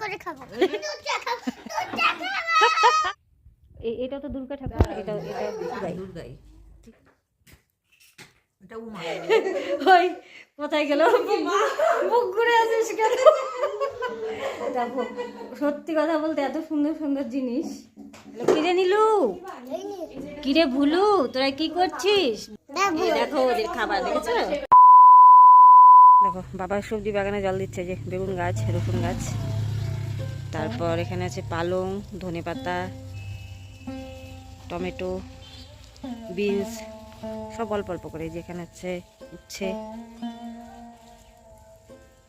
করে খাব। এটা তো দুর্গা ঠাকুর এটা এটা দুর্গাই। দুর্গাই। এটা উমা। ওই কোথায় গেল? মুখ ঘুরে আসিস কেন? দেখো সত্যি কথা বলতে এত সুন্দর সুন্দর জিনিস। কিরে নিলু? কিরে ভুলু? তোরা কি করছিস? দেখো ওদের খাবার দেখেছ? দেখো বাবা সবজি বাগানে জল দিচ্ছে যে বেগুন গাছ রসুন গাছ। তারপর এখানে আছে পালং, ধনে পাতা, টমেটো, বিনস, সব অল্প অল্প করে। এই যে এখানে আছে উচ্ছে।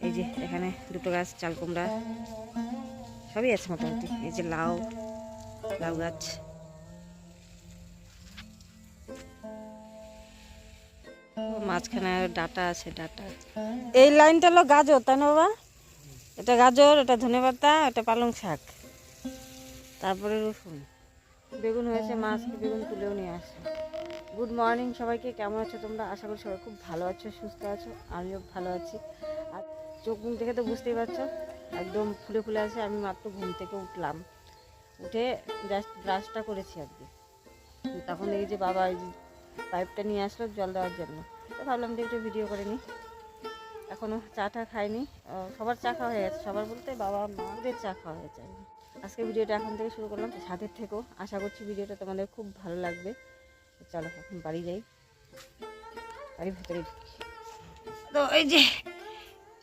এই যে এখানে দুটো গাছ, চাল কুমড়া, সবই আছে মোটামুটি। এই যে লাউ লাউ গাছ। মাঝখানে ডাটা আছে, ডাটা এই লাইনটা হলো গাজর, তাই না বাবা? এটা গাজর, এটা ধনে পাতা, এটা পালং শাক। তারপরে রসুন। বেগুন হয়েছে মাছকে বেগুন তুলেও নিয়ে আসে গুড মর্নিং সবাইকে, কেমন আছো তোমরা? আশা করি সবাই খুব ভালো আছো, সুস্থ আছো। আমিও ভালো আছি। আর চোখ মুখ দেখে তো বুঝতেই পারছ, একদম ফুলে ফুলে আছে। আমি মাত্র ঘুম থেকে উঠলাম। উঠে জাস্ট ব্রাশটা করেছি আর কি। তখন দেখি যে বাবা পাইপটা নিয়ে আসলো জল দেওয়ার জন্য। তো ভাবলাম যে একটু ভিডিও করে নিই। এখনও চা টা খাইনি সবার চা খাওয়া হয়ে গেছে। সবার বলতে বাবা মাদের চা খাওয়া হয়েছে আর কি। আজকে ভিডিওটা এখন থেকে শুরু করলাম। সাথে থেকেও আশা করছি ভিডিওটা তোমাদের খুব ভালো লাগবে। চলো এখন বাড়ি যাই। বাড়ির ভেতরে তো এই যে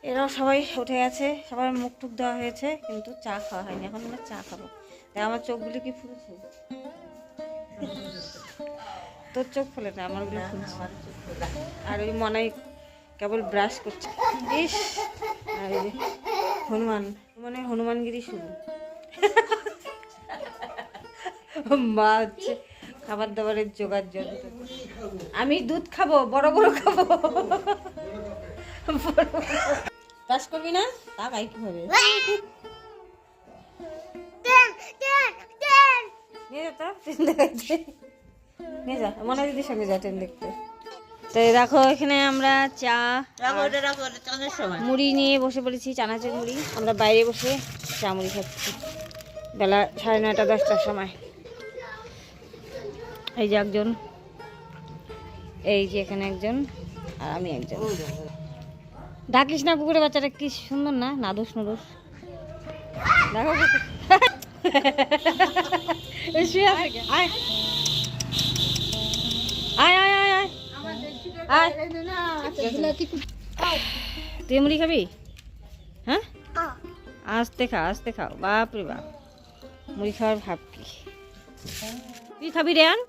এরাও সবাই উঠে গেছে। সবার মুখ টুক দেওয়া হয়েছে কিন্তু চা খাওয়া হয়নি। এখন আমরা চা খাব। তাই আমার চোখগুলি কি ফুলেছে? তোর চোখ ফুলে না? আমারগুলো ফুলছে আর ওই মনাই কেবল ব্রাশ করছে। ইস হনুমান মানে হনুমানগিরি শুরু। মা হচ্ছে খাবার দাবারের জোগাড় জন্য আমি দুধ খাব, বড় বড় খাব। ব্রাশ করবি না? তা গাই টেন নিয়ে যা তো নিয়ে যা, মনে দিদির সঙ্গে যা, ট্রেন দেখতে। তো এই দেখো এখানে আমরা চা মুড়ি নিয়ে বসে পড়েছি চানাচুর মুড়ি। আমরা বাইরে বসে চা মুড়ি খাচ্ছি। বেলা সাড়ে নয়টা দশটার সময়। এই যে একজন এই যে এখানে একজন আর আমি একজন। ডাকিস না কুকুরের বাচ্চাটা কি সুন্দর না? নাদুস নুদুস। দেখো। শুয়ে আয়। তুই মুড়ি খাবি? হ্যাঁ? আস্তে খা আস্তে খাও বাপ রে বাপ। মুড়ি খাওয়ার ভাব কি? তুই খাবি রেয়ান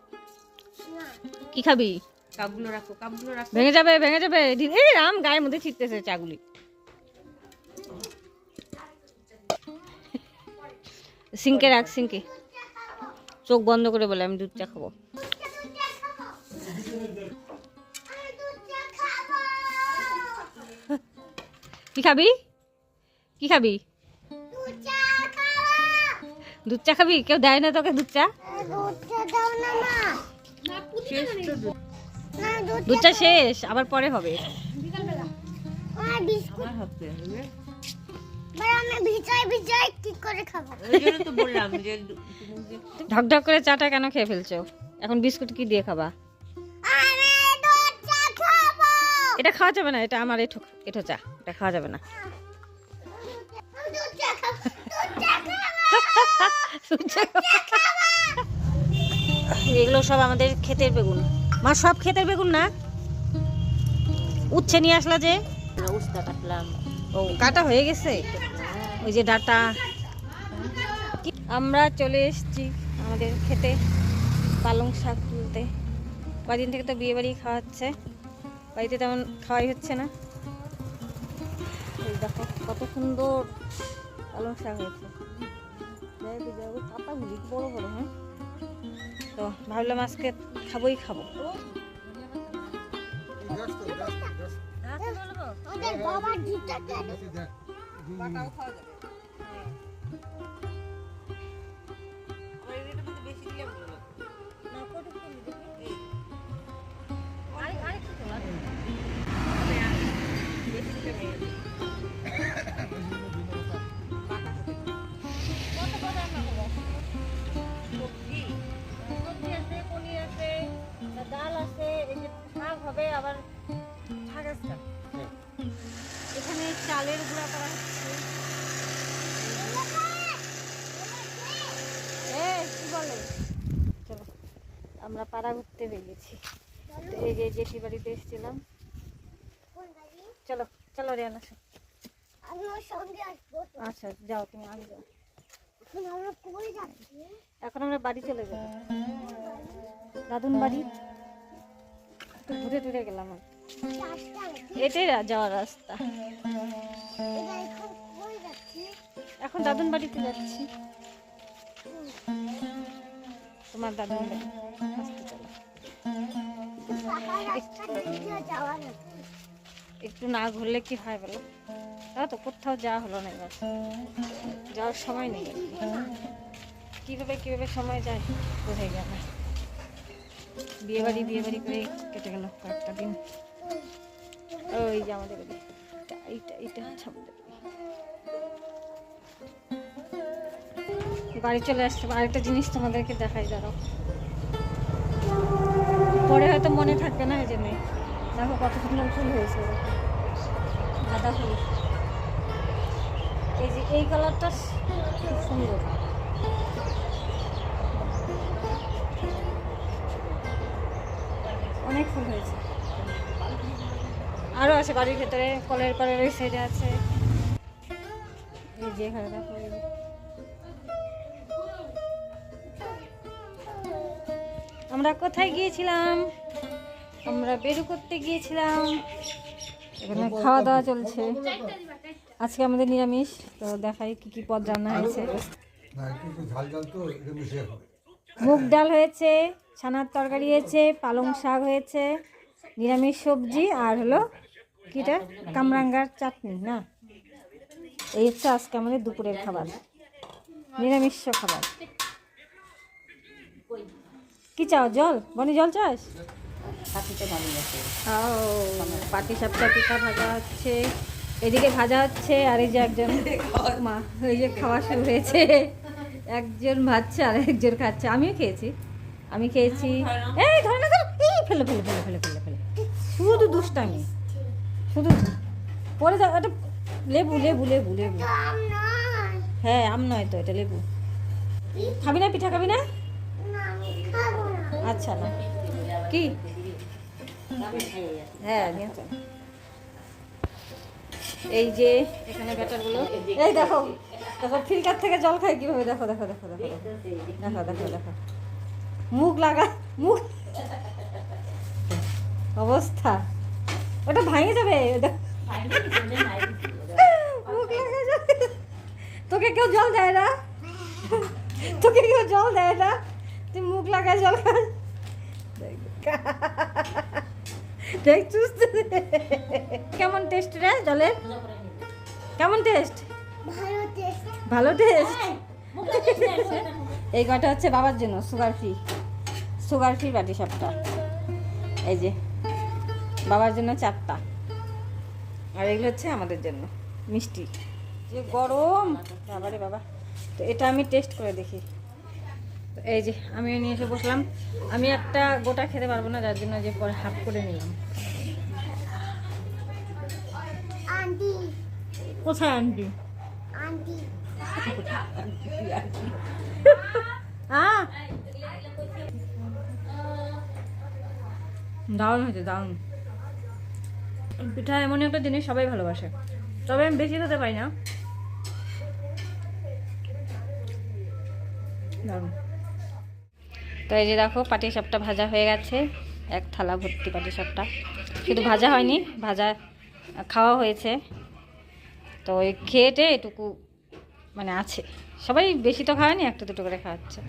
কি খাবি? কাপগুলো রাখো কাপগুলো রাখো। ভেঙে যাবে ভেঙে যাবে। এই রাম গায়ের মধ্যে ছিটতেছে চাগুলি। সিঙ্কে রাখ সিঙ্কে চোখ বন্ধ করে বলে আমি দুধ চা খাব। কি খাবি? কি খাবি? দুধ চা খাব। দুধ চা খাবি? কেউ দেয় না তোকে দুধ চা? দুধ চা দাও না মা। শেষ তো দুধ। না দুধ দুধ চা শেষ আবার পরে হবে। আমার বিস্কুট আমার হাতে হবে। এবার আমি ভিজাই ভিজাই কি করে খাব? ওই জন্য তো বললাম যে দু- তুমি যে ঢকঢক করে চাটা কেন খেয়ে ফেলছো? এখন বিস্কুট কি দিয়ে খাবা? এটা খাওয়া যাবে না এটা আমার এঠো এঠো চা এটা খাওয়া যাবে না। এগুলো সব আমাদের ক্ষেতের বেগুন। মা সব ক্ষেতের বেগুন না? উচ্ছে নিয়ে আসলা যে। উস্তা কাটলাম। ও কাটা হয়ে গেছে? ওই যে ডাটা। আমরা চলে এসেছি আমাদের খেতে পালং শাক তুলতে। কদিন থেকে তো বিয়ে বাড়ি খাওয়া হচ্ছে বাড়িতে তেমন খাওয়াই হচ্ছে না দেখো কত সুন্দর পালং শাক হয়েছে বড় বড় হ্যাঁ তো ভাবলাম আজকে খাবোই খাব ওদের আমরা পাড়া ঘুরতে হয়ে গেছি। এই যে জেঠি বাড়িতে এসেছিলাম। চলো চলো রে আসো আচ্ছা যাও তুমি আসবে এখন আমরা বাড়ি চলে যাব। দাদুন বাড়ি? একটু ঘুরে টুরে গেলাম এটাই যাওয়ার রাস্তা। এখন দাদুন বাড়িতে যাচ্ছি। তোমার বাড়ি আসতে চলো যাওয়ার আছে একটু না ঘুরলে কি হয় বলো? তাও তো কোথাও যাওয়া হলো না এবার। যাওয়ার সময় নেই। কীভাবে। কীভাবে সময় যায় বোঝাই গেল বিয়ে বাড়ি বিয়ে বাড়ি করে কেটে গেল কয়েকটা দিন। ওই যে আমাদের এইটা এইটা হচ্ছে আমাদের। বাড়ি। চলে আসছে আরেকটা জিনিস তোমাদেরকে দেখাই, দাঁড়াও। পরে হয়তো মনে থাকবে না এই জন্যে। দেখো কত সুন্দর ফুল হয়েছে। গাঁদা ফুল। এই যে এই কালারটা খুব সুন্দর। অনেক ফুল হয়েছে। আরও আছে বাড়ির ভেতরে, কলের কলের ওই সাইডে আছে। এই যে এখানে দেখো আমরা কোথায় গিয়েছিলাম? আমরা বেরু করতে গিয়েছিলাম। এখানে খাওয়া দাওয়া চলছে। আজকে আমাদের নিরামিষ তো দেখাই কি কি পদ রান্না হয়েছে। মুগ ডাল হয়েছে ছানার তরকারি হয়েছে পালং শাক হয়েছে নিরামিষ সবজি আর হলো কিটা? কামরাঙ্গার চাটনি না? এই হচ্ছে আজকে আমাদের দুপুরের খাবার। নিরামিষ খাবার। কি চাও জল? বনি জল চাস? পাটি সাপটা পিঠা ভাজা হচ্ছে। এদিকে ভাজা হচ্ছে আর এই যে একজন মা এই যে খাওয়া শুরু হয়েছে। একজন ভাজছে আর একজন খাচ্ছে। আমিও খেয়েছি। আমি খেয়েছি। এই ধরে না এই ফেলে ফেলে ফেলে ফেলে ফেলে ফেলে। শুধু দুষ্টামি। শুধু পরে যাও এটা লেবু লেবু লেবু লেবু। হ্যাঁ আম নয় তো এটা লেবু। খাবি না পিঠা খাব না? আচ্ছা না। কি? হ্যাঁ এই যে এখানে ব্যাটারগুলো। এই দেখো দেখো ফিল্টার থেকে জল খায় কীভাবে? দেখো দেখো দেখো দেখো দেখো। দেখো দেখো মুখ লাগা মুখ। অবস্থা। ওটা ভাঙে যাবে। মুখ তোকে কেউ জল দেয় না? তোকে কেউ জল দেয় না? তুই মুখ লাগায় জল খাস? দেখছিস কেমন টেস্ট রে জলের? কেমন টেস্ট ভালো টেস্ট এই কটা হচ্ছে বাবার জন্য? সুগার ফ্রি সুগার ফ্রি বাটি সাপটা। এই যে বাবার জন্য চারটা। আর এগুলো হচ্ছে আমাদের জন্য। মিষ্টি। যে গরম। বাবারে বাবা। তো এটা আমি টেস্ট করে দেখি। তো এই যে আমিও নিয়ে এসে বসলাম। আমি একটা গোটা খেতে পারব না যার জন্য যে পরে হাফ করে নিলাম। কোথায় আন্টি? হ্যাঁ দারুণ হয়েছে দারুণ। পিঠা এমন একটা জিনিস সবাই ভালোবাসে। তবে আমি বেশি খেতে পারি না। দারুণ। তো এই যে দেখো পাটি সাপটা ভাজা হয়ে গেছে। এক থালা ভর্তি পাটি সাপটা। শুধু ভাজা হয়নি, ভাজা, খাওয়া হয়েছে। তো ওই খেয়েটে এটুকু মানে আছে। সবাই বেশি তো খাওয়ানি একটা দুটো করে খাওয়াচ্ছে।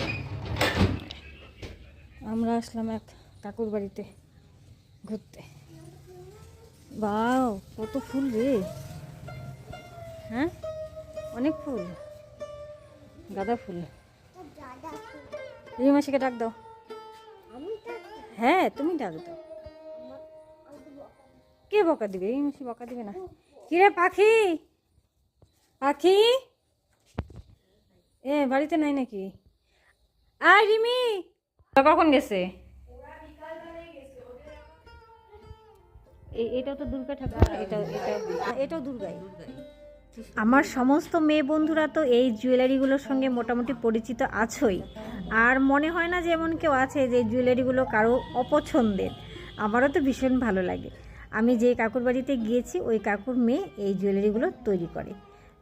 আমরা আসলাম এক কাকুর বাড়িতে ঘুরতে। বাও, কত ফুল রে। হ্যাঁ? অনেক ফুল। গাঁদা ফুল। রিমাসিকে ডাক দাও। হ্যাঁ তুমি ডাক দাও। কে বকা দিবে? রিমাসি বকা দিবে না। কিরে পাখি? পাখি? এ বাড়িতে নাই নাকি? আয় রিমি! কখন গেছে? এটাও তো দুর্গা ঠাকুর। এটাও এটাও এটাও দুর্গাই। আমার সমস্ত মেয়ে বন্ধুরা তো এই জুয়েলারিগুলোর সঙ্গে মোটামুটি পরিচিত আছোই। আর মনে হয় না যে এমন কেউ আছে যে জুয়েলারিগুলো কারও অপছন্দের। আমারও তো ভীষণ ভালো লাগে। আমি যে কাকুর বাড়িতে গিয়েছি, ওই কাকুর মেয়ে এই জুয়েলারিগুলো তৈরি করে।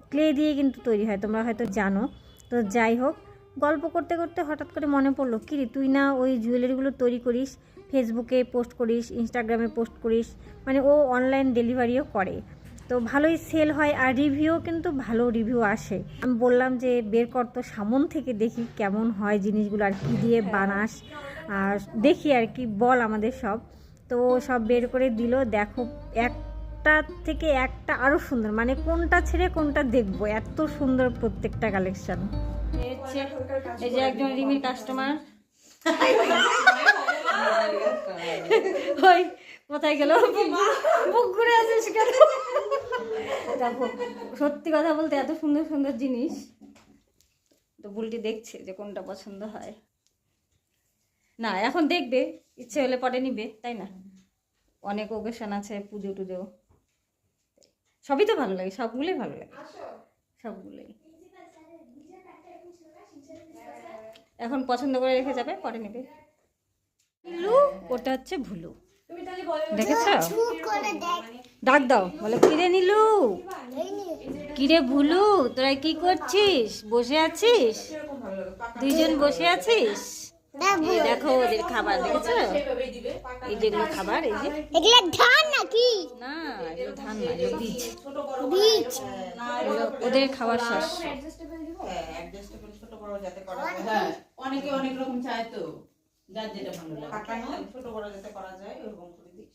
ক্লে দিয়ে কিন্তু তৈরি হয়, তোমরা হয়তো জানো। তো যাই হোক, গল্প করতে করতে হঠাৎ করে মনে পড়ল, কিরে, তুই না ওই জুয়েলারিগুলো তৈরি করিস, ফেসবুকে পোস্ট করিস, ইনস্টাগ্রামে পোস্ট করিস? মানে ও অনলাইন ডেলিভারিও করে। তো ভালোই সেল হয় আর রিভিউ কিন্তু ভালো রিভিউ আসে। আমি বললাম যে বের কর তো সামন থেকে দেখি কেমন হয় জিনিসগুলো আর কী দিয়ে বানাস। আর দেখি আর কি বল আমাদের সব। তো সব বের করে দিল। দেখো একটা থেকে একটা আরও সুন্দর। মানে কোনটা ছেড়ে কোনটা দেখব? এত সুন্দর প্রত্যেকটা কালেকশন এই যে একজন রিমির কাস্টমার ওই কোথায় গেল? বুক ঘুরে আসিস কেন? দেখো, সত্যি কথা বলতে এত সুন্দর সুন্দর জিনিস। তো বুলটি দেখছে যে কোনটা পছন্দ হয়। না, এখন দেখবে, ইচ্ছে হলে পরে নিবে, তাই না? অনেক ওকেশন আছে পুজো টুজো। সবই তো ভালো লাগে, সবগুলোই ভালো লাগে। সবগুলোই। এখন পছন্দ করে রেখে যাবে, পরে নেবে। ভুলু ওটা হচ্ছে ভুলু। দেখেছ? চু ডাক দাও বলে কিরে নিলু? কিরে ভুলু তোরা কি করছিস? বসে আছিস? দুইজন বসে আছিস? দেখো ওদের খাবার দেখেছ? এই যেগুলো খাবার এই যে। এগুলা ধান নাকি? না এগুলো ধান না এগুলো বীজ। বীজ। ওদের খাবার শস্য হ্যাঁ অনেকে অনেক রকম চায় তো। যার যেটা ভালো লাগে। ছোট বড় যাতে করা যায় ওরকম করে দিস।